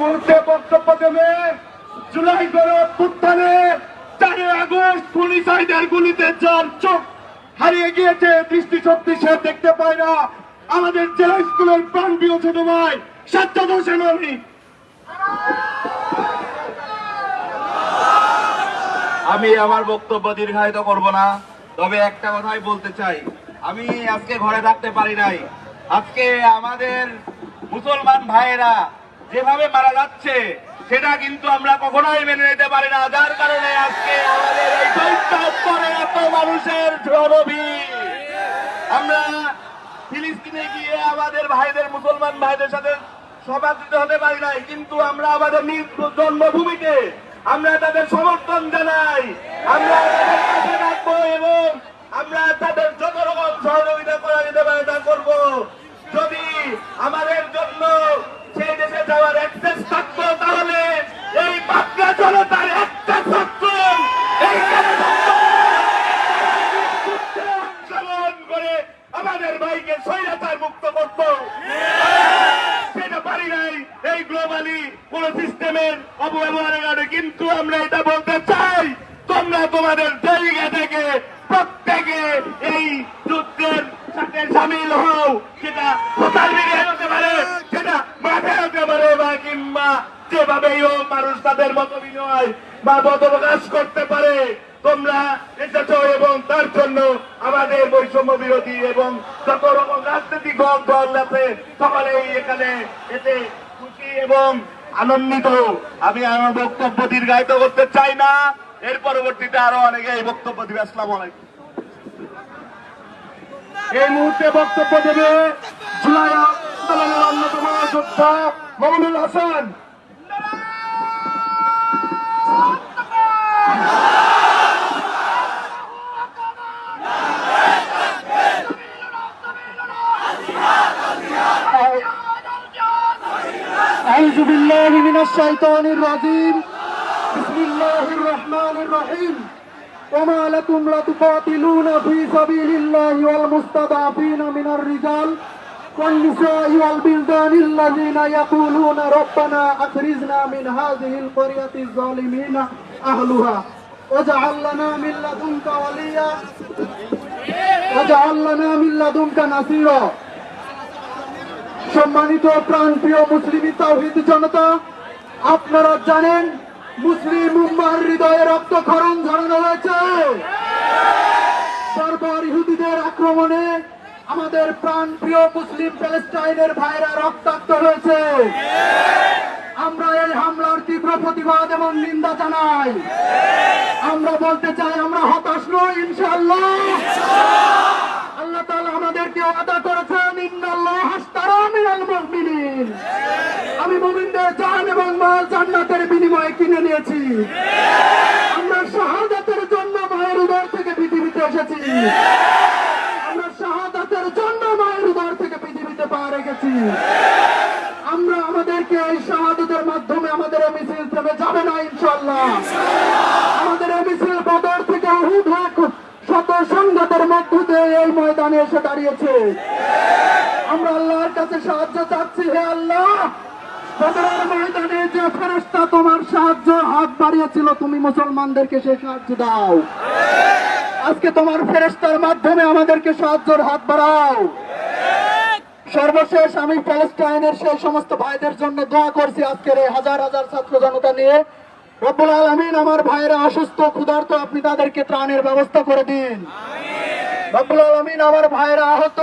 মুহূর্তে বক্তব্য দেবে জুলাই গণঅভ্যুত্থানে চারে আগস্ট পুলিশাইদের গুলিতে যার চোখ হারিয়ে গিয়েছে, দৃষ্টি শক্তি সে দেখতে পায় না। আমাদের জেলা স্কুলের প্রাণ প্রিয় ছোট ভাই সাজ্জাদ অলি আমি আমার বক্তব্য দীর্ঘায়িত করব না, তবে একটা কথাই বলতে চাই। আমি আজকে ঘরে থাকতে পারি নাই। আজকে আমাদের মুসলমান ভাইয়েরা যেভাবে মারা যাচ্ছে, সেটা কিন্তু আমরা কখনোই মেনে নিতে পারি না। যার কারণে আজকে আমাদের এই এত মানুষের জনভিড়। আমরা ফিলিস্তিনে গিয়ে আমাদের ভাইদের, মুসলমান ভাইদের সাথে সমাদৃত হতে পারি নাই, কিন্তু আমরা আমাদের নিজ জন্মভূমিতে আমরা তাদের সমর্থন জানাই। আমরা তাদের পাশে থাকব এবং আমরা তাদের যত রকম সহযোগিতা করা যেতে পারে তা করব। যদি আমাদের জন্য সেই দেশে যাওয়ার অ্যাক্সেস থাকতো তাহলে এই বাচ্চা জনতার একটা ছাত্র এইখানে থাকতো আন্দোলন করে আমাদের ভাইকে স্বৈরাচার মুক্ত করত সেটা পারি নাই এই গ্লোবালি কোন সিস্টেমের অপব্যবহারের কারণে কিন্তু আমরা এটা বলতে চাই, তোমরা তোমাদের জায়গা থেকে প্রত্যেকে এই যুদ্ধের সাথে সামিল হও, সেটা সোশ্যাল মিডিয়ায় হতে পারে, সেটা মাঠে হতে পারে বা কিংবা যেভাবেই হোক মানুষ তাদের মত বিনিময় বা মত প্রকাশ করতে পারে। তোমরা এসেছ এবং তার জন্য আমাদের বৈষম্য বিরোধী এবং যত রকম রাজনৈতিক দল দল আছে, সকলেই এখানে এতে এবং আনন্দিত। আমি আমার বক্তব্য দীর্ঘায়িত করতে চাই না। এর পরবর্তীতে আরও অনেকে এই বক্তব্য দিবে। আসসালাম আলাইকুম। এই মুহূর্তে বক্তব্য দেবে অন্যতম যোদ্ধা মামুনুল হাসান। الشيطان الرجيم بسم الله الرحمن الرحيم وما لكم لا تقاتلون في سبيل الله والمستضعفين من الرجال والنساء والبلدان الذين يقولون ربنا أخرجنا من هذه القرية الظالمين أهلها واجعل لنا من لدنك وليا واجعل لنا من لدنك نصيرا সম্মানিত প্রাণপ্রিয় মুসলিম তাওহিদ জনতা আপনারা জানেন মুসলিম উম্মার হৃদয়ে রক্তক্ষরণ ঝরানো হয়েছে। বারবার ইহুদিদের আক্রমণে আমাদের প্রাণ প্রিয় মুসলিম প্যালেস্টাইনের ভাইরা রক্তাক্ত হয়েছে। আমরা এই হামলার তীব্র প্রতিবাদ এবং নিন্দা জানাই। আমরা বলতে চাই আমরা হতাশ নই ইনশাআল্লাহ আল্লাহ তাআলা আমাদেরকে ওয়াদা করেছেন ইন্নাল্লাহ হাসতারা মিনাল মুমিনিন আমি মুমিনদের জান এবং মাল জান্নাতের বিনিময়ে কিনে নিয়েছি আমরা শাহাদাতের জন্য মায়ের উদর থেকে পৃথিবীতে এসেছি। আমরা শাহাদাতের জন্য মায়ের উদর থেকে পৃথিবীতে পা রেখেছি। আমরা আমাদেরকে এই শাহাদাতের মাধ্যমে আমাদের মিছিল থেমে যাবে না, ইনশাআল্লাহ। আমাদের মিছিল বদর থেকে উহুদ শত সংঘাতের মধ্য দিয়ে এই ময়দানে এসে দাঁড়িয়েছে। আমরা আল্লাহর কাছে সাহায্য চাচ্ছি, হে আল্লাহ। বদরের তোমার সাহায্য হাত বাড়িয়েছিল, তুমি মুসলমানদেরকে সে সাহায্য দাও। আজকে তোমার ফেরেশতার মাধ্যমে আমাদেরকে সাহায্যের হাত বাড়াও। সর্বশেষ আমি প্যালেস্টাইনের সেই সমস্ত ভাইদের জন্য দোয়া করছি আজকের এই হাজার হাজার ছাত্র জনতা নিয়ে। রব্বুল আলমিন, আমার ভাইয়েরা অসুস্থ, ক্ষুধার্ত, আপনি তাদেরকে ত্রাণের ব্যবস্থা করে দিন। রব্বুল আলমিন, আমার ভাইয়েরা আহত।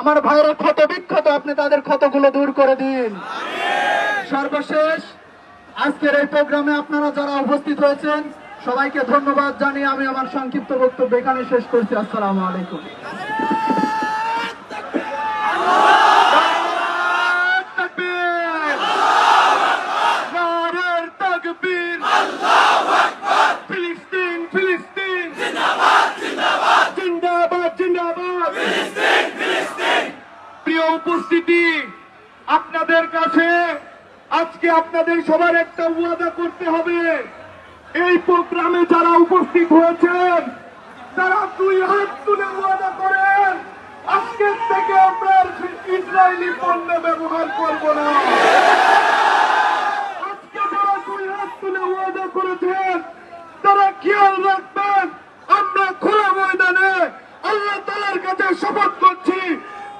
আমার ভাইরা ক্ষত বিক্ষত, আপনি তাদের ক্ষতগুলো দূর করে দিন। সর্বশেষ, আজকের এই প্রোগ্রামে আপনারা যারা উপস্থিত হয়েছেন সবাইকে ধন্যবাদ জানিয়ে আমি আমার সংক্ষিপ্ত বক্তব্য এখানে শেষ করছি। আসসালামু আলাইকুম। জিন্দাবাদ। প্রিয় উপস্থিতি, আপনাদের কাছে আজকে আপনাদের সবার একটা ওয়াদা করতে হবে। এই প্রোগ্রামে যারা উপস্থিত হয়েছেন, তারা দুই হাত তুলে ওয়াদা করেন, আজকের থেকে আমরা ইসরায়েলি পণ্য ব্যবহার করব না। আজকে যারা দুই হাত তুলে ওয়াদা করেছেন, তারা খেয়াল রাখবেন শপথ করছি,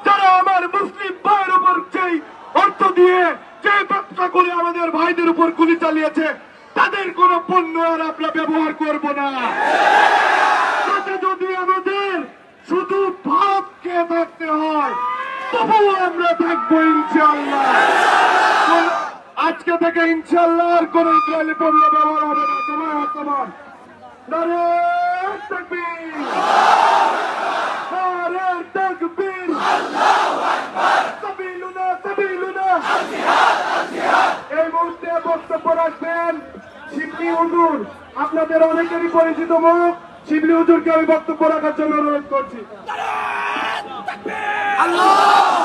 যারা আমার মুসলিম ভাইয়ের উপর যেই অর্থ দিয়ে যে ব্যবসা করে আমাদের ভাইদের উপর গুলি চালিয়েছে, তাদের কোন পণ্য আর আমরা ব্যবহার করব না। তাতে যদি আমাদের শুধু ভাত খেয়ে থাকতে হয়, তবুও আমরা থাকব ইনশাল্লাহ আজকে থেকে ইনশাল্লাহ আর কোন ইসরায়েলি পণ্য ব্যবহার হবে না। তোমার তোমার নারে তাকবীর আল্লাহু আকবার সাবিলুনা সাবিলুনা আল আপনাদের অনেকেরই পরিচিত মুখ। শিবলি হুজুরকে আমি বক্তব্য রাখার জন্য অনুরোধ করছি। আল্লাহ!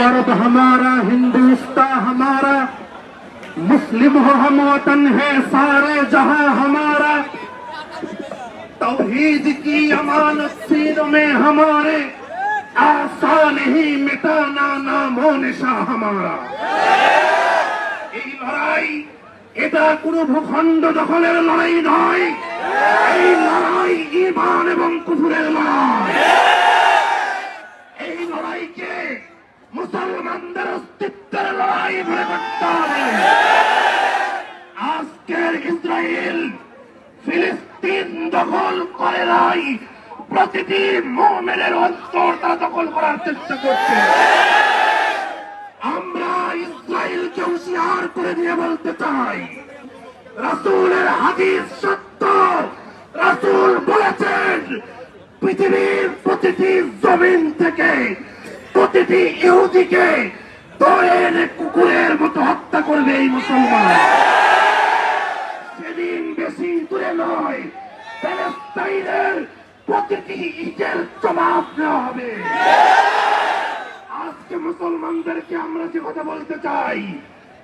अरब हमारा हिंदुस्तान हमारा मुस्लिम हो हम वतन है सारे जहां हमारा तौहीद की अमानत सीन में हमारे आसान ही मिटाना नामो निशा हमारा এই লড়াই এটা কোনো ভূখণ্ড দখলের লড়াই নয় এই লড়াই এবং লড়াই। এই লড়াইকে মুসলমানদের লড়াই করতে হবে। আজকের ইসরায়েল ফিলিস্তিন দখল করে নাই, প্রতিটি মোমেনের দখল করার চেষ্টা করছে। আমরা ইসরায়েলকে হুঁশিয়ার করে দিয়ে বলতে চাই, রাসূলের হাদিস সত্য রাসূল বলেছেন, পৃথিবীর প্রতিটি জমিন থেকে প্রতিটি ইহুদিকে এনে কুকুরের মতো হত্যা করবে এই মুসলমান। সেদিন বেশি দূরে নয় প্যালেস্তাইনের প্রতিটি ইটের জবাব নেওয়া হবে। আজকে মুসলমানদেরকে আমরা যে কথা বলতে চাই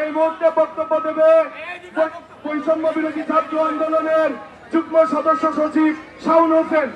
এই মুহূর্তে বক্তব্য দেবে বৈষম্য বিরোধী ছাত্র আন্দোলনের যুগ্ম সদস্য সচিব শাহুল হোসেন।